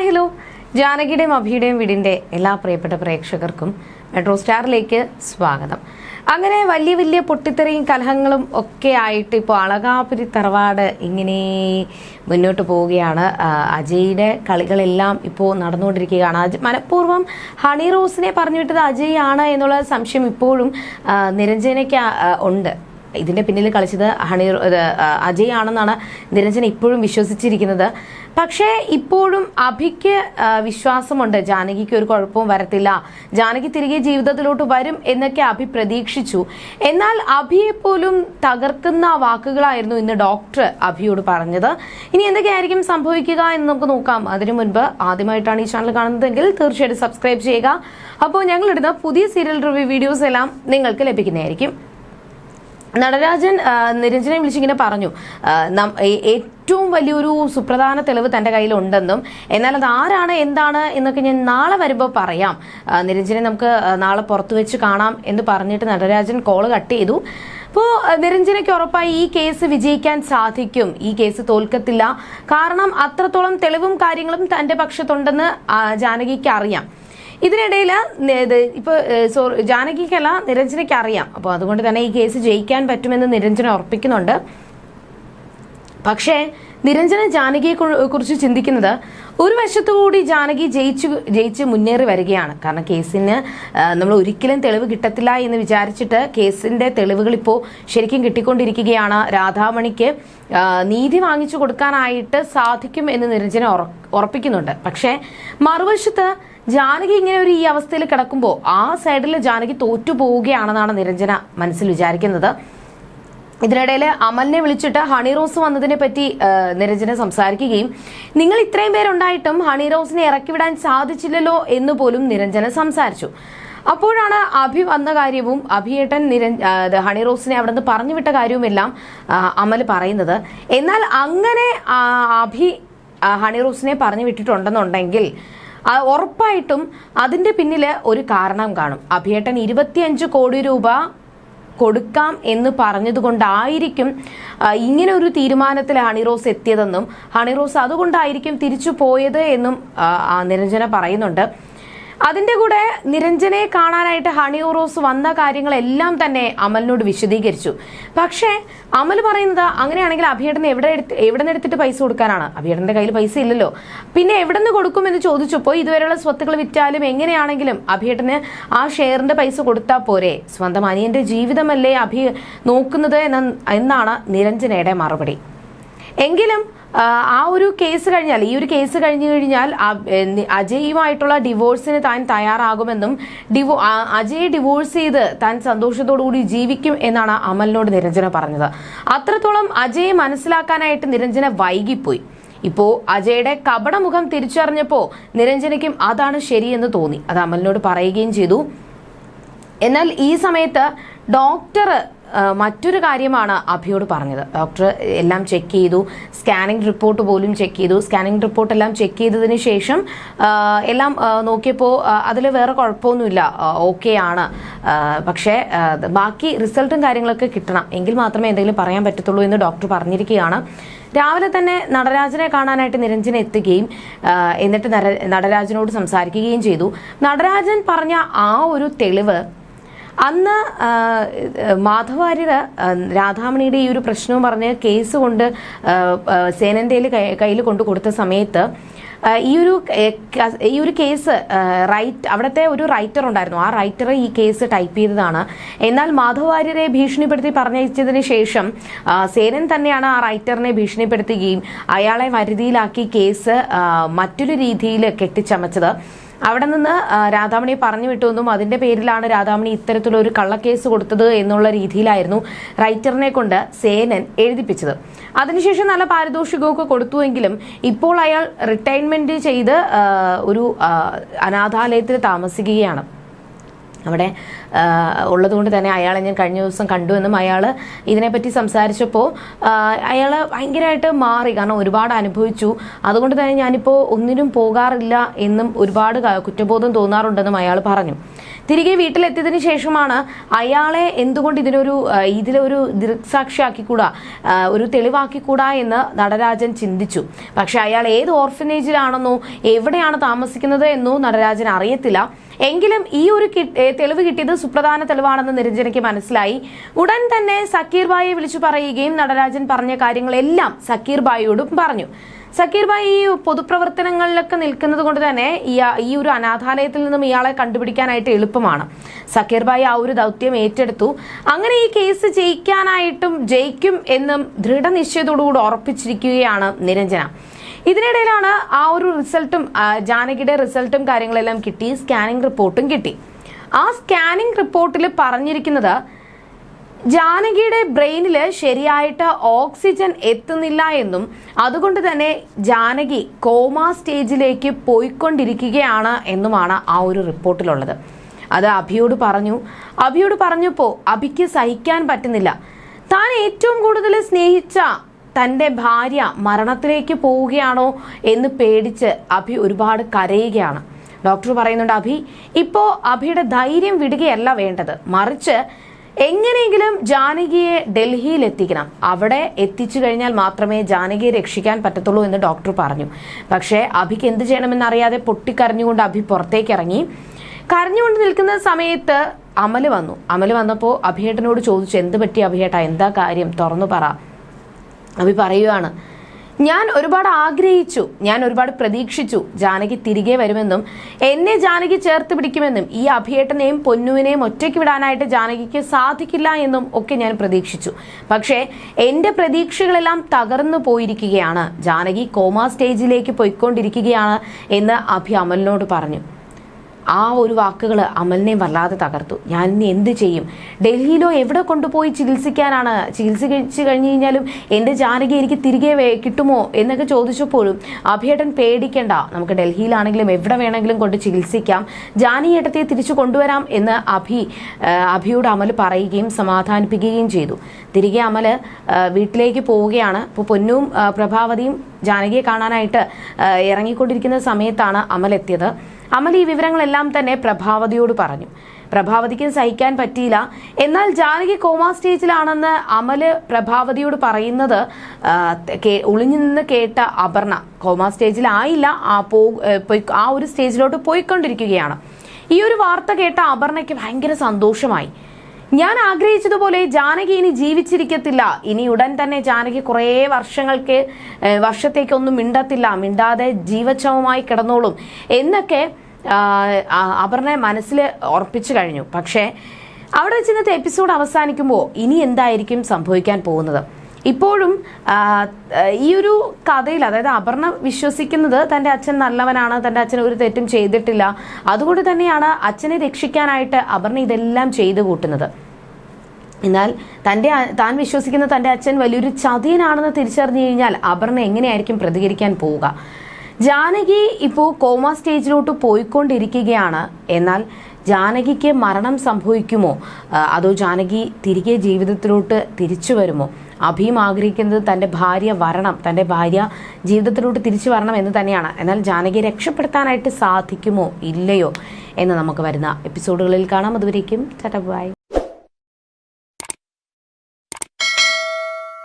Hi hello. ജാനകിയുടെയും അഭിയുടെയും വീടിന്റെ എല്ലാ പ്രിയപ്പെട്ട പ്രേക്ഷകർക്കും മെട്രോ സ്റ്റാറിലേക്ക് സ്വാഗതം. അങ്ങനെ വലിയ വലിയ പൊട്ടിത്തെറിയും കലഹങ്ങളും ഒക്കെ ആയിട്ട് ഇപ്പോൾ അളകാപുരി തറവാട് ഇങ്ങനെ മുന്നോട്ട് പോവുകയാണ്. അജയ്യുടെ കളികളെല്ലാം ഇപ്പോൾ നടന്നുകൊണ്ടിരിക്കുകയാണ്. അജ് മനഃപൂർവം ഹണി റോസിനെ പറഞ്ഞു വിട്ടത് അജയ് ആണ് എന്നുള്ള സംശയം ഇപ്പോഴും നിരഞ്ജനയ്ക്ക് ഉണ്ട്. ഇതിന്റെ പിന്നിൽ കളിച്ചത് ഹണി അജയ് ആണെന്നാണ് നിരഞ്ജൻ ഇപ്പോഴും വിശ്വസിച്ചിരിക്കുന്നത്. പക്ഷേ ഇപ്പോഴും അഭിക്ക് വിശ്വാസമുണ്ട്. ജാനകിക്ക് ഒരു കുഴപ്പവും വരത്തില്ല. ജാനകി തിരികെ ജീവിതത്തിലോട്ട് വരും എന്നൊക്കെ അഭി പ്രതീക്ഷിച്ചു. എന്നാൽ അഭിയെ പോലും തകർക്കുന്ന വാക്കുകളായിരുന്നു ഇന്ന് ഡോക്ടർ അഭിയോട് പറഞ്ഞത്. ഇനി എന്തൊക്കെയായിരിക്കും സംഭവിക്കുക എന്ന് നമുക്ക് നോക്കാം. അതിനു മുൻപ് ആദ്യമായിട്ടാണ് ഈ ചാനൽ കാണുന്നതെങ്കിൽ തീർച്ചയായിട്ടും സബ്സ്ക്രൈബ് ചെയ്യുക. അപ്പോൾ ഞങ്ങളിടുന്ന പുതിയ സീരിയൽ റിവ്യൂ വീഡിയോസ് എല്ലാം നിങ്ങൾക്ക് ലഭിക്കുന്നതായിരിക്കും. നടരാജൻ നിരഞ്ജനെ വിളിച്ചിങ്ങനെ പറഞ്ഞു. ഏറ്റവും വലിയൊരു സുപ്രധാന തെളിവ് തന്റെ കയ്യിലുണ്ടെന്നും എന്നാൽ അത് ആരാണ് എന്താണ് എന്നൊക്കെ ഞാൻ നാളെ വരുമ്പോൾ പറയാം. നിരഞ്ജനെ നമുക്ക് നാളെ പുറത്തു വെച്ച് കാണാം എന്ന് പറഞ്ഞിട്ട് നടരാജൻ കോൾ കട്ട് ചെയ്തു. അപ്പോൾ നിരഞ്ജനയ്ക്ക് ഉറപ്പായി ഈ കേസ് വിജയിക്കാൻ സാധിക്കും. ഈ കേസ് തോൽക്കത്തില്ല. കാരണം അത്രത്തോളം തെളിവും കാര്യങ്ങളും തന്റെ പക്ഷത്തുണ്ടെന്ന് ജാനകിക്ക് അറിയാം. ഇതിനിടയിൽ ഇത് ഇപ്പൊ സോറി ജാനകിക്കല്ല നിരഞ്ജനയ്ക്ക് അറിയാം. അപ്പോൾ അതുകൊണ്ട് തന്നെ ഈ കേസ് ജയിക്കാൻ പറ്റുമെന്ന് നിരഞ്ജന ഉറപ്പിക്കുന്നുണ്ട്. പക്ഷേ നിരഞ്ജന ജാനകിയെ കുറിച്ച് ചിന്തിക്കുന്നത് ഒരു വശത്തുകൂടി ജാനകി ജയിച്ചു ജയിച്ച് മുന്നേറി വരികയാണ്. കാരണം കേസിന് നമ്മൾ ഒരിക്കലും തെളിവ് കിട്ടത്തില്ല എന്ന് വിചാരിച്ചിട്ട് കേസിന്റെ തെളിവുകൾ ഇപ്പോൾ ശരിക്കും കിട്ടിക്കൊണ്ടിരിക്കുകയാണ്. രാധാമണിക്ക് നീതി വാങ്ങിച്ചു കൊടുക്കാനായിട്ട് സാധിക്കും എന്ന് നിരഞ്ജന ഉറപ്പിക്കുന്നുണ്ട്. പക്ഷേ മറുവശത്ത് ജാനകി ഇങ്ങനെ ഒരു ഈ അവസ്ഥയിൽ കിടക്കുമ്പോൾ ആ സൈഡിൽ ജാനകി തോറ്റു പോവുകയാണെന്നാണ് നിരഞ്ജന മനസ്സിൽ വിചാരിക്കുന്നത്. ഇതിനിടയിൽ അമലിനെ വിളിച്ചിട്ട് ഹണി റോസ് വന്നതിനെ പറ്റി നിരഞ്ജന സംസാരിക്കുകയും നിങ്ങൾ ഇത്രയും പേരുണ്ടായിട്ടും ഹണി റോസിനെ ഇറക്കി വിടാൻ സാധിച്ചില്ലല്ലോ എന്ന് പോലും നിരഞ്ജന സംസാരിച്ചു. അപ്പോഴാണ് അഭി വന്ന കാര്യവും അഭിയേട്ടൻ നിരഞ്ജ ഹണി റോസിനെ അവിടെ നിന്ന് പറഞ്ഞു വിട്ട കാര്യവുമെല്ലാം അമൽ പറയുന്നത്. എന്നാൽ അങ്ങനെ അഭി ഹണി റോസിനെ പറഞ്ഞു വിട്ടിട്ടുണ്ടെന്നുണ്ടെങ്കിൽ ഉറപ്പായിട്ടും അതിന്റെ പിന്നിൽ ഒരു കാരണം കാണും. അഭിയേട്ടൻ ഇരുപത്തിയഞ്ച് കോടി രൂപ കൊടുക്കാം എന്ന് പറഞ്ഞതുകൊണ്ടായിരിക്കും ഇങ്ങനെ ഒരു തീരുമാനത്തിൽ ഹണിറോസ് എത്തിയതെന്നും ഹണിറോസ് അതുകൊണ്ടായിരിക്കും തിരിച്ചു പോയത് എന്നും നിരഞ്ജന പറയുന്നുണ്ട്. അതിന്റെ കൂടെ നിരഞ്ജനെ കാണാനായിട്ട് ഹണി ഓറോസ് വന്ന കാര്യങ്ങളെല്ലാം തന്നെ അമലിനോട് വിശദീകരിച്ചു. പക്ഷേ അമൽ പറയുന്നത് അങ്ങനെയാണെങ്കിൽ അഭിയേട്ടന് എവിടെ എവിടെ നിന്ന് എടുത്തിട്ട് പൈസ കൊടുക്കാനാണ്? അഭിയേട്ടന്റെ കയ്യിൽ പൈസ ഇല്ലല്ലോ. പിന്നെ എവിടെ നിന്ന് കൊടുക്കുമെന്ന് ചോദിച്ചപ്പോൾ ഇതുവരെയുള്ള സ്വത്തുക്കൾ വിറ്റാലും എങ്ങനെയാണെങ്കിലും അഭിയേട്ടന് ആ ഷെയറിന്റെ പൈസ കൊടുത്താൽ പോരെ. സ്വന്തം അനിയന്റെ ജീവിതമല്ലേ അഭി നോക്കുന്നത് എന്ന എന്നാണ് നിരഞ്ജനയുടെ മറുപടി. എങ്കിലും ആ, ഒരു കേസ് കഴിഞ്ഞാൽ ഈ ഒരു കേസ് കഴിഞ്ഞു കഴിഞ്ഞാൽ അജയുമായിട്ടുള്ള ഡിവോഴ്സിന് താൻ തയ്യാറാകുമെന്നും ഡിവോ അജയ് ഡിവോഴ്സ് ചെയ്ത് താൻ സന്തോഷത്തോടുകൂടി ജീവിക്കും എന്നാണ് അമലിനോട് നിരഞ്ജന പറഞ്ഞത്. അത്രത്തോളം അജയെ മനസ്സിലാക്കാനായിട്ട് നിരഞ്ജന വൈകിപ്പോയി. ഇപ്പോ അജയുടെ കപടമുഖം തിരിച്ചറിഞ്ഞപ്പോ നിരഞ്ജനയ്ക്കും അതാണ് ശരിയെന്ന് തോന്നി. അത് അമലിനോട് പറയുകയും ചെയ്തു. എന്നാൽ ഈ സമയത്ത് ഡോക്ടർ മറ്റൊരു കാര്യമാണ് അഭിയോട് പറഞ്ഞത്. ഡോക്ടർ എല്ലാം ചെക്ക് ചെയ്തു. സ്കാനിങ് റിപ്പോർട്ട് പോലും ചെക്ക് ചെയ്തു. സ്കാനിങ് റിപ്പോർട്ട് എല്ലാം ചെക്ക് ചെയ്തതിന് ശേഷം എല്ലാം നോക്കിയപ്പോൾ അതിൽ വേറെ കുഴപ്പമൊന്നുമില്ല. ഓക്കെ ആണ്. പക്ഷേ ബാക്കി റിസൾട്ടും കാര്യങ്ങളൊക്കെ കിട്ടണം. എങ്കിൽ മാത്രമേ എന്തെങ്കിലും പറയാൻ പറ്റത്തുള്ളൂ എന്ന് ഡോക്ടർ പറഞ്ഞിരിക്കുകയാണ്. രാവിലെ തന്നെ നടരാജനെ കാണാനായിട്ട് നിരഞ്ജന എത്തുകയും എന്നിട്ട് നടരാജനോട് സംസാരിക്കുകയും ചെയ്തു. നടരാജൻ പറഞ്ഞ ആ ഒരു തെളിവ് അന്ന് മാധവാര്യർ രാധാമണിയുടെ ഈ ഒരു പ്രശ്നം പറഞ്ഞ് കേസ് കൊണ്ട് സേനന്റെയിൽ കയ്യിൽ കൊണ്ടു കൊടുത്ത സമയത്ത് ഈ ഒരു ഈ ഒരു കേസ് റൈറ്റ് അവിടുത്തെ ഒരു റൈറ്റർ ഉണ്ടായിരുന്നു. ആ റൈറ്റർ ഈ കേസ് ടൈപ്പ് ചെയ്തതാണ്. എന്നാൽ മാധവാര്യരെ ഭീഷണിപ്പെടുത്തി പറഞ്ഞയച്ചതിന് ശേഷം സേനൻ തന്നെയാണ് ആ റൈറ്ററിനെ ഭീഷണിപ്പെടുത്തുകയും അയാളെ വരുതിയിലാക്കി കേസ് മറ്റൊരു രീതിയിൽ കെട്ടിച്ചമച്ചത്. അവിടെ നിന്ന് രാധാമണി പറഞ്ഞു വിട്ടു എന്നും അതിന്റെ പേരിലാണ് രാധാമണി ഇത്തരത്തിലൊരു കള്ളക്കേസ് കൊടുത്തത് എന്നുള്ള രീതിയിലായിരുന്നു റൈറ്ററിനെ കൊണ്ട് സേനൻ എഴുതിപ്പിച്ചത്. അതിനുശേഷം നല്ല പാരിതോഷികമൊക്കെ കൊടുത്തുവെങ്കിലും ഇപ്പോൾ അയാൾ റിട്ടയർമെന്റ് ചെയ്ത് ഒരു അനാഥാലയത്തിൽ താമസിക്കുകയാണ്. അവിടെ ഉള്ളതുകൊണ്ട് തന്നെ അയാളെ ഞാൻ കഴിഞ്ഞ ദിവസം കണ്ടു കണ്ടുവെന്നും അയാൾ ഇതിനെപ്പറ്റി സംസാരിച്ചപ്പോൾ അയാൾ ഭയങ്കരമായിട്ട് മാറി കാരണം ഒരുപാട് അനുഭവിച്ചു. അതുകൊണ്ട് തന്നെ ഞാനിപ്പോൾ ഒന്നിനും പോകാറില്ല എന്നും ഒരുപാട് കുറ്റബോധം തോന്നാറുണ്ടെന്നും അയാൾ പറഞ്ഞു. തിരികെ വീട്ടിലെത്തിയതിനു ശേഷമാണ് അയാളെ എന്തുകൊണ്ട് ഇതിനൊരു ഇതിലൊരു ദൃക്സാക്ഷിയാക്കിക്കൂടാ ഒരു തെളിവാക്കിക്കൂടാ എന്ന് നടരാജൻ ചിന്തിച്ചു. പക്ഷെ അയാൾ ഏത് ഓർഫനേജിലാണെന്നോ എവിടെയാണ് താമസിക്കുന്നത് എന്നോ നടരാജൻ അറിയത്തില്ല. എങ്കിലും ഈ ഒരു തെളിവ് കിട്ടിയത് സുപ്രധാന തെളിവാണെന്ന് നിരഞ്ജനയ്ക്ക് മനസ്സിലായി. ഉടൻ തന്നെ സക്കീർ ബായിയെ വിളിച്ചു പറയുകയും നടരാജൻ പറഞ്ഞ കാര്യങ്ങളെല്ലാം സക്കീർ ബായിയോടും പറഞ്ഞു. സക്കീർ ബായി ഈ പൊതുപ്രവർത്തനങ്ങളിലൊക്കെ നിൽക്കുന്നത് കൊണ്ട് തന്നെ ഈ ഒരു അനാഥാലയത്തിൽ നിന്നും ഇയാളെ കണ്ടുപിടിക്കാനായിട്ട് എളുപ്പമാണ്. സക്കീർ ബായി ആ ഒരു ദൗത്യം ഏറ്റെടുത്തു. അങ്ങനെ ഈ കേസ് ജയിക്കാനായിട്ടും ജയിക്കും എന്നും ദൃഢനിശ്ചയത്തോടുകൂടി ഉറപ്പിച്ചിരിക്കുകയാണ് നിരഞ്ജന. ഇതിനിടയിലാണ് ആ ഒരു റിസൾട്ടും ജാനകിയുടെ റിസൾട്ടും കാര്യങ്ങളെല്ലാം കിട്ടി സ്കാനിങ് റിപ്പോർട്ടും കിട്ടി. ആ സ്കാനിങ് റിപ്പോർട്ടിൽ പറഞ്ഞിരിക്കുന്നത് ജാനകിയുടെ ബ്രെയിനിൽ ശരിയായിട്ട് ഓക്സിജൻ എത്തുന്നില്ല എന്നും അതുകൊണ്ട് തന്നെ ജാനകി കോമ സ്റ്റേജിലേക്ക് പോയിക്കൊണ്ടിരിക്കുകയാണ് എന്നുമാണ് ആ ഒരു റിപ്പോർട്ടിലുള്ളത്. അത് അഭിയോട് പറഞ്ഞു. അഭിയോട് പറഞ്ഞപ്പോൾ അഭിക്ക് സഹിക്കാൻ പറ്റുന്നില്ല. താൻ ഏറ്റവും കൂടുതൽ സ്നേഹിച്ച തന്റെ ഭാര്യ മരണത്തിലേക്ക് പോവുകയാണോ എന്ന് പേടിച്ച് അഭി ഒരുപാട് കരയുകയാണ്. ഡോക്ടർ പറയുന്നുണ്ട് അഭി ഇപ്പോൾ അഭിയുടെ ധൈര്യം വിടുകയല്ല വേണ്ടത്. മറിച്ച് എങ്ങനെയെങ്കിലും ജാനകിയെ ഡൽഹിയിൽ എത്തിക്കണം അവിടെ എത്തിച്ചു കഴിഞ്ഞാൽ മാത്രമേ ജാനകിയെ രക്ഷിക്കാൻ പറ്റത്തുള്ളൂ എന്ന് ഡോക്ടർ പറഞ്ഞു. പക്ഷേ അഭിക്ക് എന്ത് ചെയ്യണമെന്നറിയാതെ പൊട്ടിക്കരഞ്ഞുകൊണ്ട് അഭി പുറത്തേക്ക് ഇറങ്ങി കരഞ്ഞുകൊണ്ട് നിൽക്കുന്ന സമയത്ത് അമൽ വന്നു. അമൽ വന്നപ്പോൾ അഭിയേട്ടനോട് ചോദിച്ചു എന്ത് പറ്റി അഭിയേട്ട? എന്താ കാര്യം? തുറന്നു പറ. അഭി പറയുകയാണ് ഞാൻ ഒരുപാട് ആഗ്രഹിച്ചു ഞാൻ ഒരുപാട് പ്രതീക്ഷിച്ചു ജാനകി തിരികെ വരുമെന്നും എന്നെ ജാനകി ചേർത്ത് പിടിക്കുമെന്നും ഈ അഭിയേട്ടനെയും പൊന്നുവിനെയും ഒറ്റയ്ക്ക് വിടാനായിട്ട് ജാനകിക്ക് സാധിക്കില്ല എന്നും ഒക്കെ ഞാൻ പ്രതീക്ഷിച്ചു. പക്ഷേ എന്റെ പ്രതീക്ഷകളെല്ലാം തകർന്നു പോയിരിക്കുകയാണ്. ജാനകി കോമ സ്റ്റേജിലേക്ക് പോയിക്കൊണ്ടിരിക്കുകയാണ് എന്ന് അഭി അമലിനോട് പറഞ്ഞു. ആ ഒരു വാക്കുകൾ അമലിനെ വല്ലാതെ തകർത്തു. ഞാൻ ഇനി എന്ത് ചെയ്യും? ഡൽഹിയിലോ എവിടെ കൊണ്ടുപോയി ചികിത്സിക്കാനാണ്? ചികിത്സിച്ച് കഴിഞ്ഞു കഴിഞ്ഞാലും എന്റെ ജാനകി എനിക്ക് തിരികെ കിട്ടുമോ എന്നൊക്കെ ചോദിച്ചപ്പോഴും അഭിയേട്ടൻ പേടിക്കണ്ട. നമുക്ക് ഡൽഹിയിലാണെങ്കിലും എവിടെ വേണമെങ്കിലും കൊണ്ട് ചികിത്സിക്കാം. ജാനിയേട്ടത്തെ തിരിച്ചു കൊണ്ടുവരാം എന്ന് അഭി അഭിയോട് അമൽ പറയുകയും സമാധാനിപ്പിക്കുകയും ചെയ്തു. തിരികെ അമൽ വീട്ടിലേക്ക് പോവുകയാണ്. ഇപ്പോൾ പൊന്നും പ്രഭാവതിയും ജാനകിയെ കാണാനായിട്ട് ഇറങ്ങിക്കൊണ്ടിരിക്കുന്ന സമയത്താണ് അമൽ എത്തിയത് അമൽ ഈ വിവരങ്ങളെല്ലാം തന്നെ പ്രഭാവതിയോട് പറഞ്ഞു. പ്രഭാവതിക്ക് സഹിക്കാൻ പറ്റിയില്ല. എന്നാൽ ജാനകി കോമാ സ്റ്റേജിലാണെന്ന് അമൽ പ്രഭാവതിയോട് പറയുന്നത് ഒളിഞ്ഞു നിന്ന് കേട്ട അപർണ. കോമാ സ്റ്റേജിലായില്ല. ആ പോയി- ആ ഒരു സ്റ്റേജിലോട്ട് പോയിക്കൊണ്ടിരിക്കുകയാണ്. ഈ ഒരു വാർത്ത കേട്ട അപർണയ്ക്ക് ഭയങ്കര സന്തോഷമായി. ഞാൻ ആഗ്രഹിച്ചതുപോലെ ജാനകി ഇനി ജീവിച്ചിരിക്കത്തില്ല. ഇനി ഉടൻ തന്നെ ജാനകി കുറേ വർഷങ്ങൾക്ക് വർഷത്തേക്കൊന്നും മിണ്ടത്തില്ല. മിണ്ടാതെ ജീവച്ഛവമായി കിടന്നോളും. എന്നൊക്കെ ആ, മനസ്സിൽ ഉറപ്പിച്ചു കഴിഞ്ഞു. പക്ഷേ അവിടെ വെച്ച് ഇന്നത്തെ എപ്പിസോഡ് അവസാനിക്കുമ്പോൾ ഇനി എന്തായിരിക്കും സംഭവിക്കാൻ പോകുന്നത്? ഇപ്പോഴും ഈ ഒരു കഥയിൽ അതായത് അപർണ വിശ്വസിക്കുന്നത് തന്റെ അച്ഛൻ നല്ലവനാണ് തന്റെ അച്ഛൻ ഒരു തെറ്റും ചെയ്തിട്ടില്ല. അതുകൊണ്ട് തന്നെയാണ് അച്ഛനെ രക്ഷിക്കാനായിട്ട് അപർണ ഇതെല്ലാം ചെയ്തു കൂട്ടുന്നത്. എന്നാൽ തന്റെ താൻ വിശ്വസിക്കുന്ന തന്റെ അച്ഛൻ വലിയൊരു ചതിയനാണെന്ന് തിരിച്ചറിഞ്ഞു കഴിഞ്ഞാൽ അപർണ എങ്ങനെയായിരിക്കും പ്രതികരിക്കാൻ പോവുക? ജാനകി ഇപ്പോൾ കോമ സ്റ്റേജിലോട്ട് പോയിക്കൊണ്ടിരിക്കുകയാണ്. എന്നാൽ ജാനകിക്ക് മരണം സംഭവിക്കുമോ? അതോ ജാനകി തിരികെ ജീവിതത്തിലോട്ട് തിരിച്ചു വരുമോ? അഭിയും ആഗ്രഹിക്കുന്നത് തന്റെ ഭാര്യ വരണം തന്റെ ഭാര്യ ജീവിതത്തിലോട്ട് തിരിച്ചു വരണം എന്ന് തന്നെയാണ്. എന്നാൽ ജാനകിയെ രക്ഷപ്പെടുത്താനായിട്ട് സാധിക്കുമോ ഇല്ലയോ എന്ന് നമുക്ക് വരുന്ന എപ്പിസോഡുകളിൽ കാണാം. അതുവരേക്കും ടാറ്റ ബൈ.